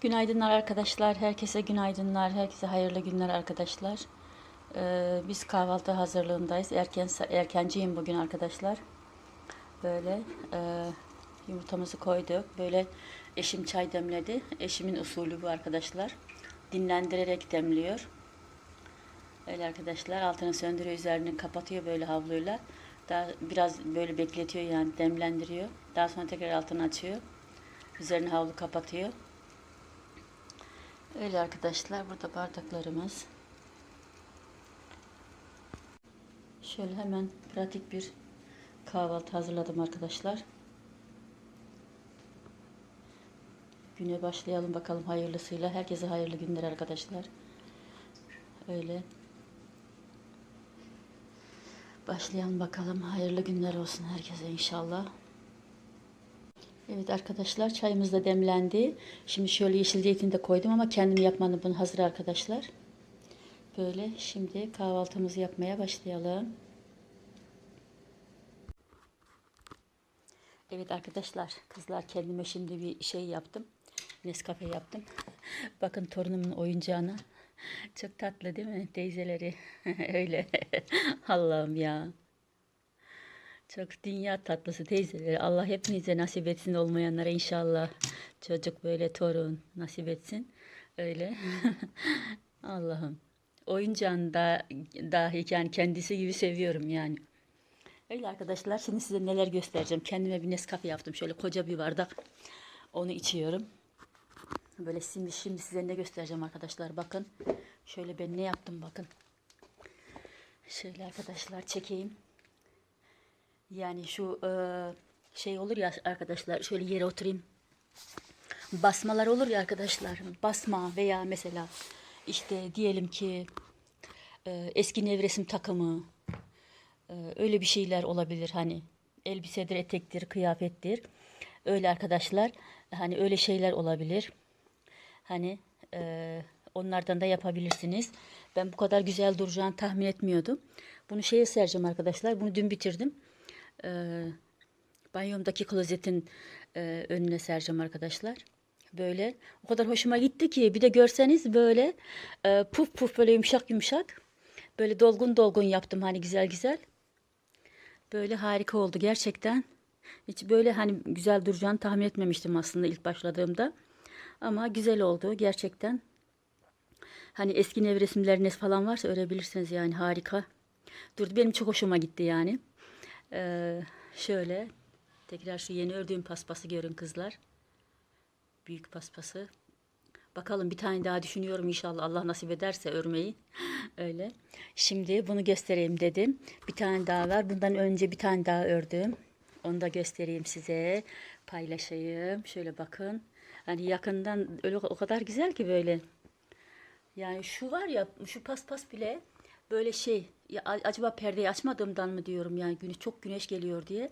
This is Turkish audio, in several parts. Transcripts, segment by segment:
Günaydınlar arkadaşlar. Herkese günaydınlar. Herkese hayırlı günler arkadaşlar. Ee, biz kahvaltı hazırlığındayız. Erken erkenciyim bugün arkadaşlar. Böyle e, yumurtamızı koyduk. Böyle eşim çay demledi. Eşimin usulü bu arkadaşlar. Dinlendirerek demliyor. Öyle arkadaşlar altını söndürüyor üzerini kapatıyor böyle havluyla. Daha biraz böyle bekletiyor yani demlendiriyor. Daha sonra tekrar altını açıyor. Üzerini havlu kapatıyor. Öyle arkadaşlar burada bardaklarımız. Şöyle hemen pratik bir kahvaltı hazırladım arkadaşlar. Güne başlayalım bakalım hayırlısıyla. Herkese hayırlı günler arkadaşlar. Öyle. Başlayalım bakalım. Hayırlı günler olsun herkese inşallah. Evet arkadaşlar çayımız da demlendi. Şimdi şöyle yeşil zeytin de koydum ama kendim yapmadım bunu hazır arkadaşlar. Böyle şimdi kahvaltımızı yapmaya başlayalım. Evet arkadaşlar kızlar kendime şimdi bir şey yaptım. Nescafe yaptım. Bakın torunumun oyuncağına. Çok tatlı değil mi teyzeleri? Öyle. Allah'ım ya. Çok dünya tatlısı teyzeleri. Allah hepinize nasip etsin olmayanlara inşallah. Çocuk böyle torun nasip etsin. Öyle. Allah'ım. Oyuncağını da dahi yani kendisi gibi seviyorum yani. Öyle arkadaşlar şimdi size neler göstereceğim. Kendime bir Nescafe yaptım. Şöyle koca bir bardak. Onu içiyorum. Böyle şimdi, şimdi size ne göstereceğim arkadaşlar. Bakın. Şöyle ben ne yaptım bakın. Şöyle arkadaşlar çekeyim. Yani şu e, şey olur ya arkadaşlar şöyle yere oturayım. Basmalar olur ya arkadaşlar. Basma veya mesela işte diyelim ki e, eski nevresim takımı e, öyle bir şeyler olabilir hani elbisedir, etektir, kıyafettir. Öyle arkadaşlar hani öyle şeyler olabilir. Hani e, onlardan da yapabilirsiniz. Ben bu kadar güzel duracağını tahmin etmiyordum. Bunu şeye sereceğim arkadaşlar. Bunu dün bitirdim e, banyomdaki klozetin e, önüne sereceğim arkadaşlar. Böyle o kadar hoşuma gitti ki bir de görseniz böyle e, puf puf böyle yumuşak yumuşak böyle dolgun dolgun yaptım hani güzel güzel. Böyle harika oldu gerçekten. Hiç böyle hani güzel duracağını tahmin etmemiştim aslında ilk başladığımda. Ama güzel oldu gerçekten. Hani eski nevresimleriniz falan varsa örebilirsiniz yani harika. Durdu benim çok hoşuma gitti yani. Ee, şöyle tekrar şu yeni ördüğüm paspası görün kızlar. Büyük paspası. Bakalım bir tane daha düşünüyorum inşallah Allah nasip ederse örmeyi. Öyle. Şimdi bunu göstereyim dedim. Bir tane daha var. Bundan önce bir tane daha ördüm. Onu da göstereyim size. Paylaşayım. Şöyle bakın. Hani yakından öyle o kadar güzel ki böyle. Yani şu var ya şu paspas bile böyle şey ya acaba perdeyi açmadığımdan mı diyorum yani güneş çok güneş geliyor diye.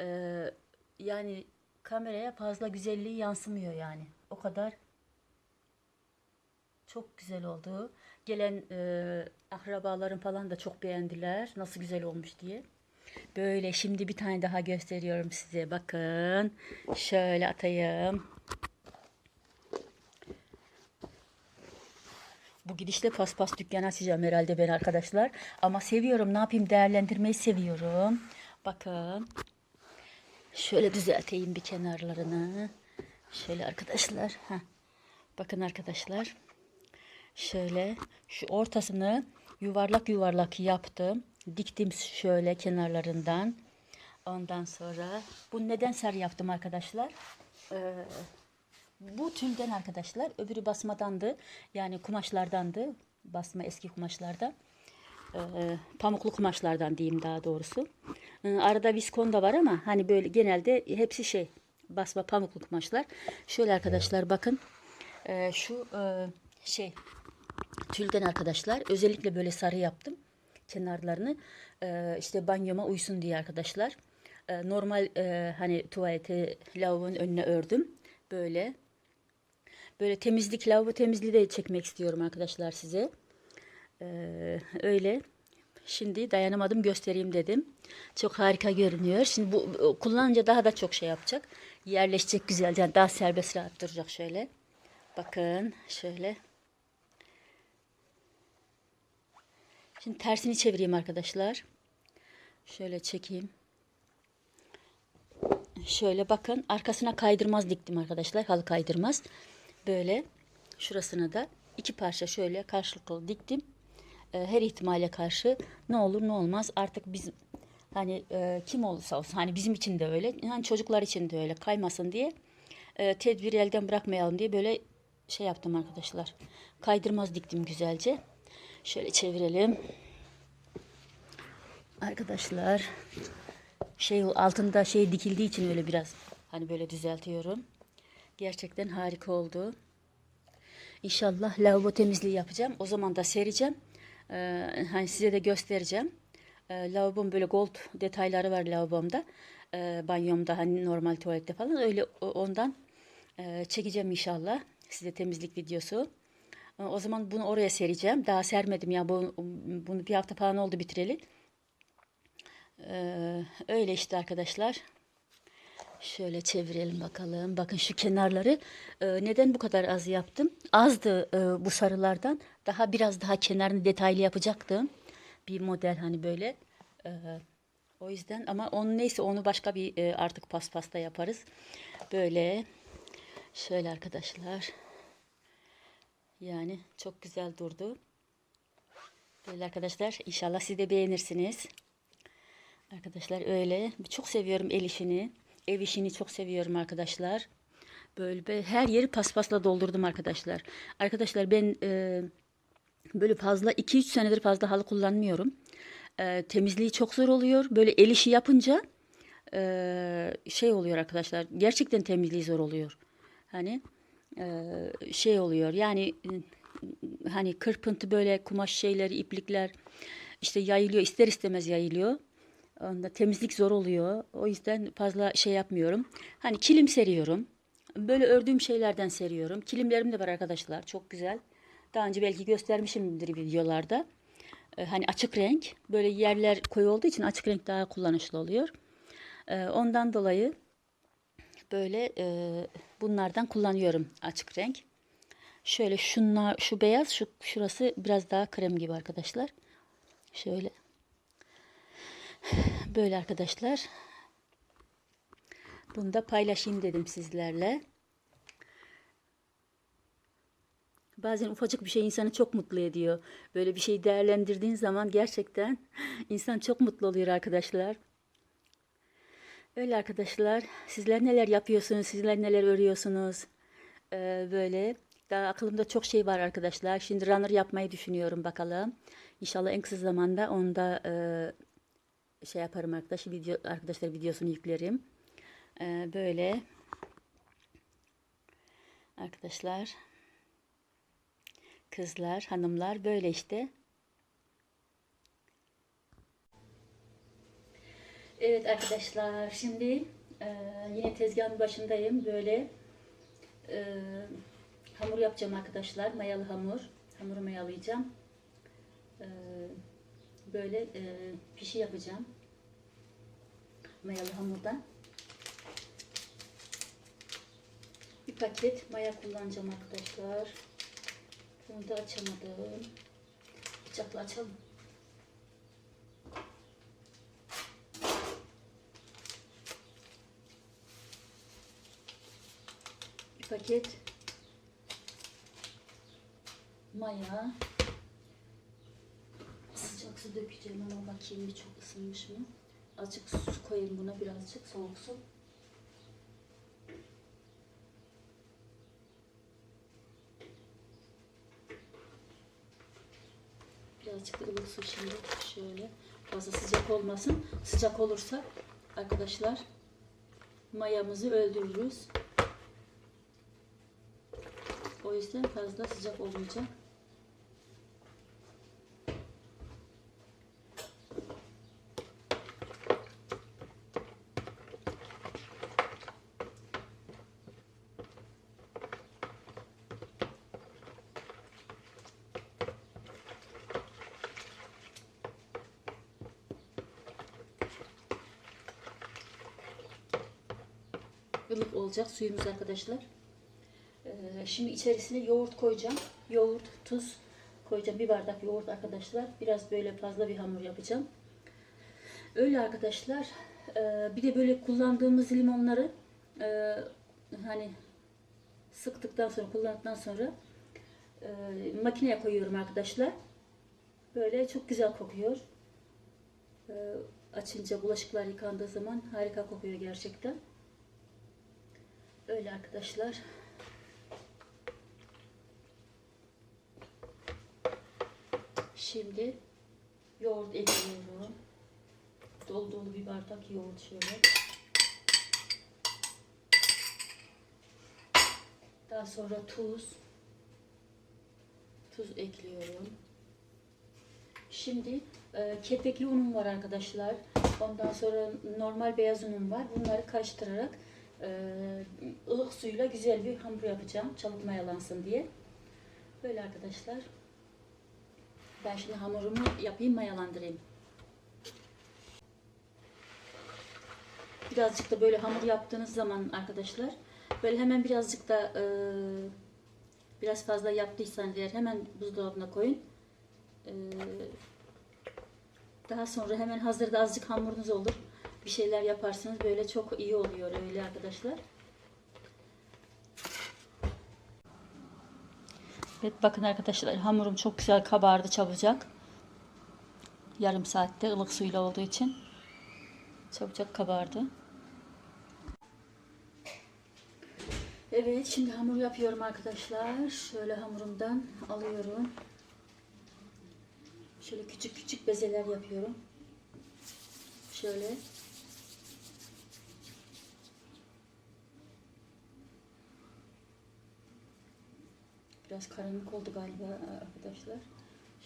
Ee, yani kameraya fazla güzelliği yansımıyor yani. O kadar çok güzel oldu. Gelen e, akrabalarım falan da çok beğendiler. Nasıl güzel olmuş diye. Böyle şimdi bir tane daha gösteriyorum size. Bakın. Şöyle atayım. Bu gidişle paspas dükkanı açacağım herhalde ben arkadaşlar. Ama seviyorum. Ne yapayım? Değerlendirmeyi seviyorum. Bakın. Şöyle düzelteyim bir kenarlarını. Şöyle arkadaşlar. Heh. Bakın arkadaşlar. Şöyle şu ortasını yuvarlak yuvarlak yaptım. Diktim şöyle kenarlarından. Ondan sonra bu neden sarı yaptım arkadaşlar? Ee, bu tülden arkadaşlar. Öbürü basmadandı. Yani kumaşlardandı. Basma eski kumaşlarda. Ee, pamuklu kumaşlardan diyeyim daha doğrusu. Ee, arada viskon da var ama hani böyle genelde hepsi şey basma pamuklu kumaşlar. Şöyle arkadaşlar bakın. Ee, şu e, şey tülden arkadaşlar. Özellikle böyle sarı yaptım. Kenarlarını. Ee, işte banyoma uysun diye arkadaşlar. Ee, normal e, hani tuvalete lavabonun önüne ördüm. Böyle Böyle temizlik, lavabo temizliği de çekmek istiyorum arkadaşlar size. Ee, öyle. Şimdi dayanamadım göstereyim dedim. Çok harika görünüyor. Şimdi bu kullanınca daha da çok şey yapacak. Yerleşecek güzelce. Yani daha serbest rahat duracak şöyle. Bakın şöyle. Şimdi tersini çevireyim arkadaşlar. Şöyle çekeyim. Şöyle bakın arkasına kaydırmaz diktim arkadaşlar. Halı kaydırmaz. Böyle şurasına da iki parça şöyle karşılıklı diktim. Ee, her ihtimale karşı ne olur ne olmaz artık biz hani e, kim olursa olsun hani bizim için de öyle yani çocuklar için de öyle kaymasın diye e, tedbiri elden bırakmayalım diye böyle şey yaptım arkadaşlar. Kaydırmaz diktim güzelce. Şöyle çevirelim. Arkadaşlar şey altında şey dikildiği için öyle biraz hani böyle düzeltiyorum. Gerçekten harika oldu. İnşallah lavabo temizliği yapacağım. O zaman da sereceğim. Ee, hani size de göstereceğim. Ee, lavabom böyle gold detayları var lavabomda. Ee, banyomda hani normal tuvalette falan öyle ondan e, çekeceğim inşallah. Size temizlik videosu. Ee, O zaman bunu oraya sereceğim. Daha sermedim ya bu, bunu bir hafta falan oldu bitireli. Ee, öyle işte arkadaşlar. Şöyle çevirelim bakalım. Bakın şu kenarları e, neden bu kadar az yaptım? Azdı e, bu sarılardan. Daha biraz daha kenarını detaylı yapacaktım. Bir model hani böyle. E, o yüzden ama onu neyse onu başka bir e, artık paspasta yaparız. Böyle. Şöyle arkadaşlar. Yani çok güzel durdu. Böyle arkadaşlar inşallah siz de beğenirsiniz. Arkadaşlar öyle. Çok seviyorum el işini. Ev işini çok seviyorum arkadaşlar. Böyle her yeri paspasla doldurdum arkadaşlar. Arkadaşlar ben e, böyle fazla 2-3 senedir fazla halı kullanmıyorum. E, temizliği çok zor oluyor. Böyle el işi yapınca e, şey oluyor arkadaşlar. Gerçekten temizliği zor oluyor. Hani e, şey oluyor. Yani hani kırpıntı böyle kumaş şeyleri, iplikler işte yayılıyor. ister istemez yayılıyor. Onda temizlik zor oluyor. O yüzden fazla şey yapmıyorum. Hani kilim seriyorum. Böyle ördüğüm şeylerden seriyorum. Kilimlerim de var arkadaşlar. Çok güzel. Daha önce belki göstermişimdir videolarda. Ee, hani açık renk. Böyle yerler koyu olduğu için açık renk daha kullanışlı oluyor. Ee, ondan dolayı böyle e, bunlardan kullanıyorum açık renk. Şöyle şunlar, şu beyaz, şu şurası biraz daha krem gibi arkadaşlar. Şöyle. Böyle arkadaşlar. Bunu da paylaşayım dedim sizlerle. Bazen ufacık bir şey insanı çok mutlu ediyor. Böyle bir şey değerlendirdiğin zaman gerçekten insan çok mutlu oluyor arkadaşlar. Öyle arkadaşlar. Sizler neler yapıyorsunuz? Sizler neler örüyorsunuz? Ee, böyle. Daha aklımda çok şey var arkadaşlar. Şimdi runner yapmayı düşünüyorum bakalım. İnşallah en kısa zamanda onu da e, şey yaparım arkadaş video arkadaşlar videosunu yüklerim. Ee, böyle arkadaşlar kızlar hanımlar böyle işte. Evet arkadaşlar şimdi e, yine tezgahın başındayım böyle e, hamur yapacağım arkadaşlar mayalı hamur hamuru mayalayacağım. E, böyle e, pişi yapacağım mayalı hamurdan. Bir paket maya kullanacağım arkadaşlar. Bunu da açamadım. Bıçakla açalım. Bir paket maya. Sıcak su dökeceğim ama bakayım bir çok ısınmış mı? Azıcık su koyayım buna birazcık soğuk su. Birazcık ılık su şimdi şöyle. Fazla sıcak olmasın. Sıcak olursa arkadaşlar mayamızı öldürürüz. O yüzden fazla sıcak olmayacak. Ilık olacak suyumuz arkadaşlar. Ee, şimdi içerisine yoğurt koyacağım. Yoğurt, tuz koyacağım. Bir bardak yoğurt arkadaşlar. Biraz böyle fazla bir hamur yapacağım. Öyle arkadaşlar. Ee, bir de böyle kullandığımız limonları e, hani sıktıktan sonra kullandıktan sonra e, makineye koyuyorum arkadaşlar. Böyle çok güzel kokuyor. E, açınca bulaşıklar yıkandığı zaman harika kokuyor gerçekten. Öyle arkadaşlar. Şimdi yoğurt ekliyorum. Dolu dolu bir bardak yoğurt şöyle. Daha sonra tuz. Tuz ekliyorum. Şimdi e, kepekli unum var arkadaşlar. Ondan sonra normal beyaz unum var. Bunları karıştırarak ılık suyla güzel bir hamur yapacağım. Çabuk mayalansın diye. Böyle arkadaşlar. Ben şimdi hamurumu yapayım mayalandırayım. Birazcık da böyle hamur yaptığınız zaman arkadaşlar böyle hemen birazcık da e, biraz fazla yaptıysanız eğer hemen buzdolabına koyun. E, daha sonra hemen hazırda azıcık hamurunuz olur. Bir şeyler yaparsınız böyle çok iyi oluyor öyle arkadaşlar. Evet bakın arkadaşlar hamurum çok güzel kabardı çabucak. Yarım saatte ılık suyla olduğu için çabucak kabardı. Evet şimdi hamur yapıyorum arkadaşlar. Şöyle hamurumdan alıyorum. Şöyle küçük küçük bezeler yapıyorum. Şöyle. Biraz karanlık oldu galiba arkadaşlar.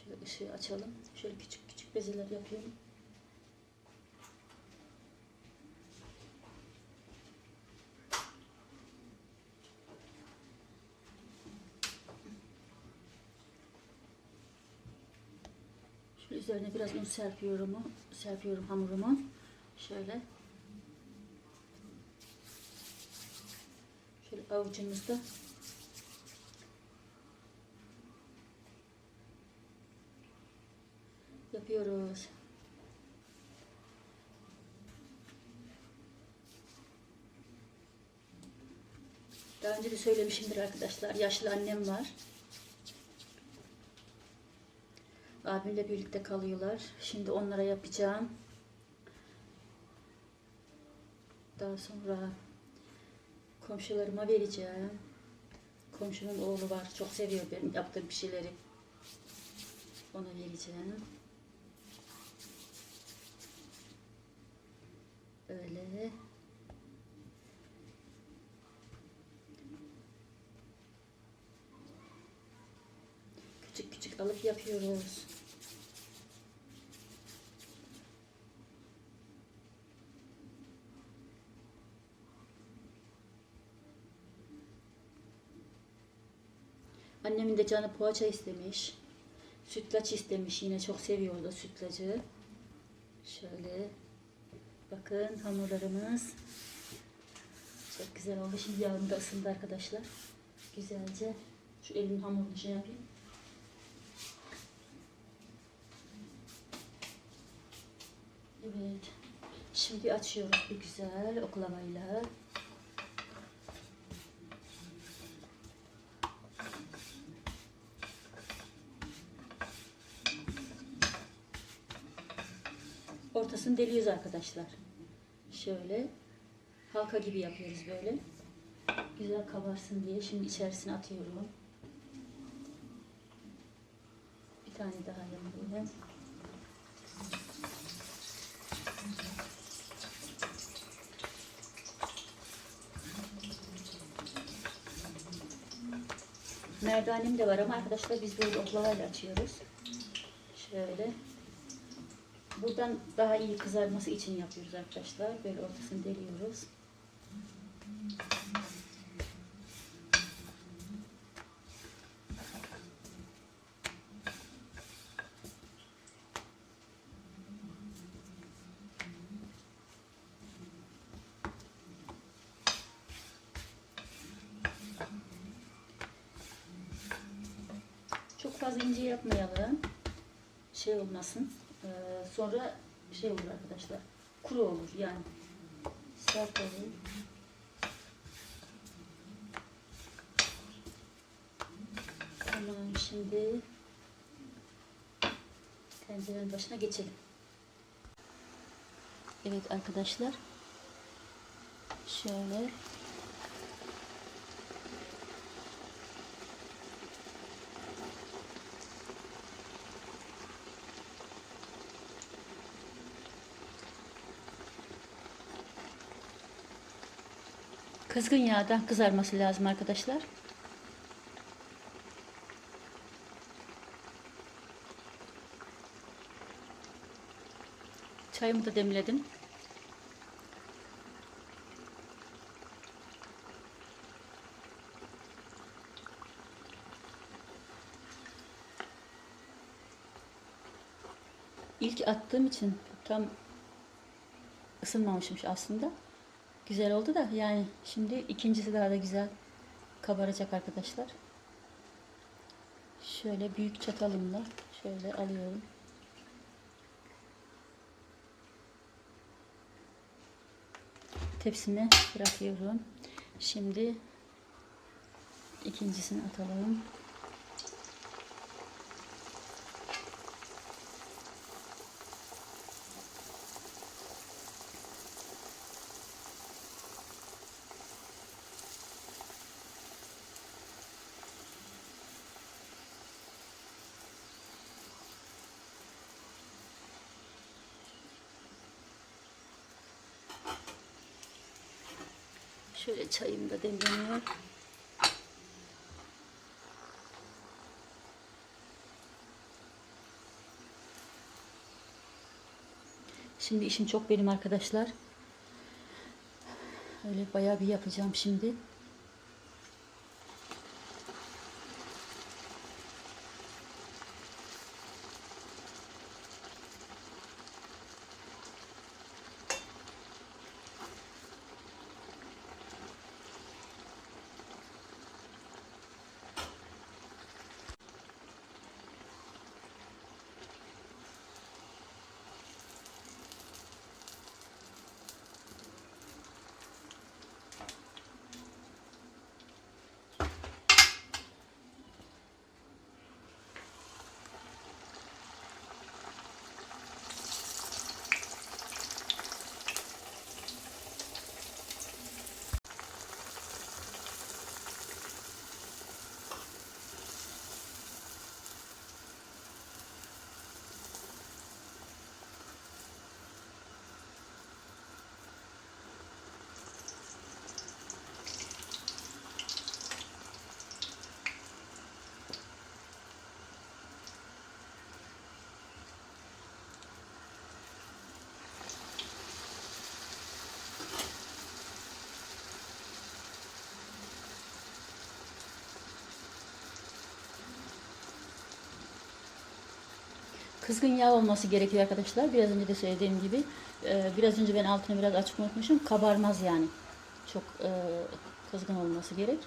Şöyle ışığı açalım. Şöyle küçük küçük bezeler yapıyorum. Şöyle üzerine biraz un serpiyorum. Serpiyorum hamurumu. Şöyle. Şöyle avucumuzda yapıyoruz. Daha önce de söylemişimdir arkadaşlar. Yaşlı annem var. Abimle birlikte kalıyorlar. Şimdi onlara yapacağım. Daha sonra komşularıma vereceğim. Komşunun oğlu var. Çok seviyor benim yaptığım bir şeyleri. Ona vereceğim. Öyle. Küçük küçük alıp yapıyoruz. Annemin de canı poğaça istemiş. Sütlaç istemiş. Yine çok seviyordu sütlacı. Şöyle. Bakın hamurlarımız. Çok güzel oldu. Şimdi yağım da ısındı arkadaşlar. Güzelce. Şu elimin hamurunu şey yapayım. Evet. Şimdi açıyoruz bir güzel oklamayla. Ortasını deliyoruz arkadaşlar. Şöyle halka gibi yapıyoruz böyle. Güzel kabarsın diye şimdi içerisine atıyorum. Bir tane daha yapıyorum. Merdanem de var ama arkadaşlar biz böyle oklavayla açıyoruz. Şöyle. Buradan daha iyi kızarması için yapıyoruz arkadaşlar. Böyle ortasını deliyoruz. fazla ince yapmayalım. Şey olmasın. Sonra şey olur arkadaşlar. Kuru olur yani. Sert olur. Tamam şimdi tencerenin başına geçelim. Evet arkadaşlar. Şöyle kızgın yağda kızarması lazım arkadaşlar. Çayımı da demledim. İlk attığım için tam ısınmamışmış aslında. Güzel oldu da yani şimdi ikincisi daha da güzel kabaracak arkadaşlar. Şöyle büyük çatalımla şöyle alıyorum. Tepsime bırakıyorum. Şimdi ikincisini atalım. Şöyle çayım da demleniyor. Şimdi işim çok benim arkadaşlar. Öyle bayağı bir yapacağım şimdi. Kızgın yağ olması gerekiyor arkadaşlar. Biraz önce de söylediğim gibi. Ee, biraz önce ben altını biraz açık unutmuşum. Kabarmaz yani. Çok e, kızgın olması gerek.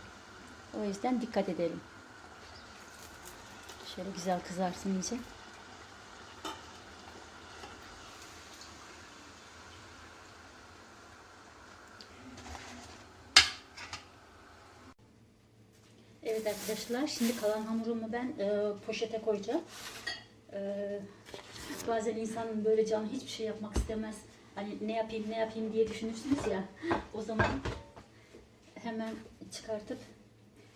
O yüzden dikkat edelim. Şöyle güzel kızarsın iyice. Evet arkadaşlar şimdi kalan hamurumu ben e, poşete koyacağım. E, bazen insanın böyle canı hiçbir şey yapmak istemez. Hani ne yapayım ne yapayım diye düşünürsünüz ya. O zaman hemen çıkartıp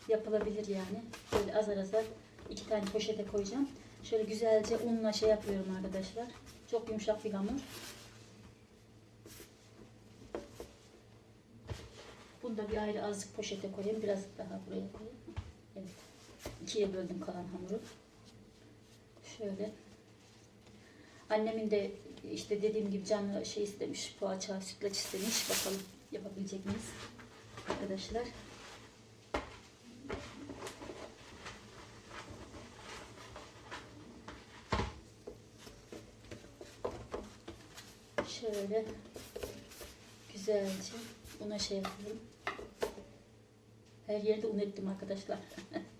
yapılabilir yani. Böyle azar azar iki tane poşete koyacağım. Şöyle güzelce unla şey yapıyorum arkadaşlar. Çok yumuşak bir hamur. Bunu da bir ayrı azıcık poşete koyayım. Biraz daha buraya koyayım. Evet. İkiye böldüm kalan hamuru. Şöyle. Annemin de işte dediğim gibi canlı şey istemiş. Poğaça, sütlaç istemiş. Bakalım yapabilecek miyiz? Arkadaşlar. Şöyle güzelce una şey yapıyorum. Her yerde un ettim arkadaşlar.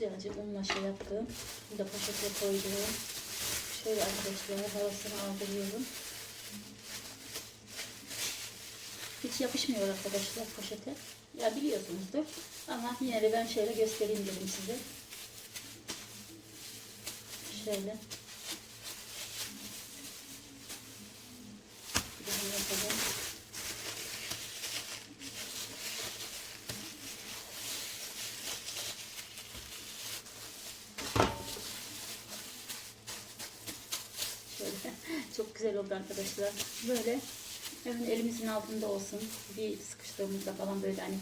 Güzelce unla şey yaptım. Bunu da poşete koydum. Şöyle arkadaşlar havasını aldırıyorum. Hiç yapışmıyor arkadaşlar poşete. Ya biliyorsunuzdur. Ama yine de ben şöyle göstereyim dedim size. Şöyle. Bunu yapalım. Şöyle çok güzel oldu arkadaşlar. Böyle hemen elimizin altında olsun. Bir sıkıştığımızda falan böyle hani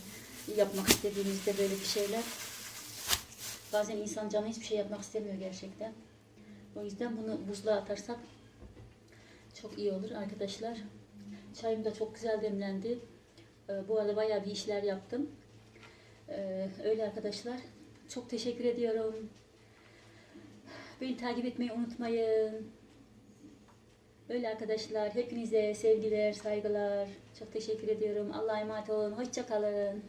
yapmak istediğimizde böyle bir şeyler. Bazen insan canı hiçbir şey yapmak istemiyor gerçekten. O yüzden bunu buzluğa atarsak çok iyi olur arkadaşlar. Çayım da çok güzel demlendi. Ee, Bu arada bayağı bir işler yaptım. Ee, Öyle arkadaşlar. Çok teşekkür ediyorum. Beni takip etmeyi unutmayın. Öyle arkadaşlar. Hepinize sevgiler, saygılar. Çok teşekkür ediyorum. Allah'a emanet olun. Hoşça kalın.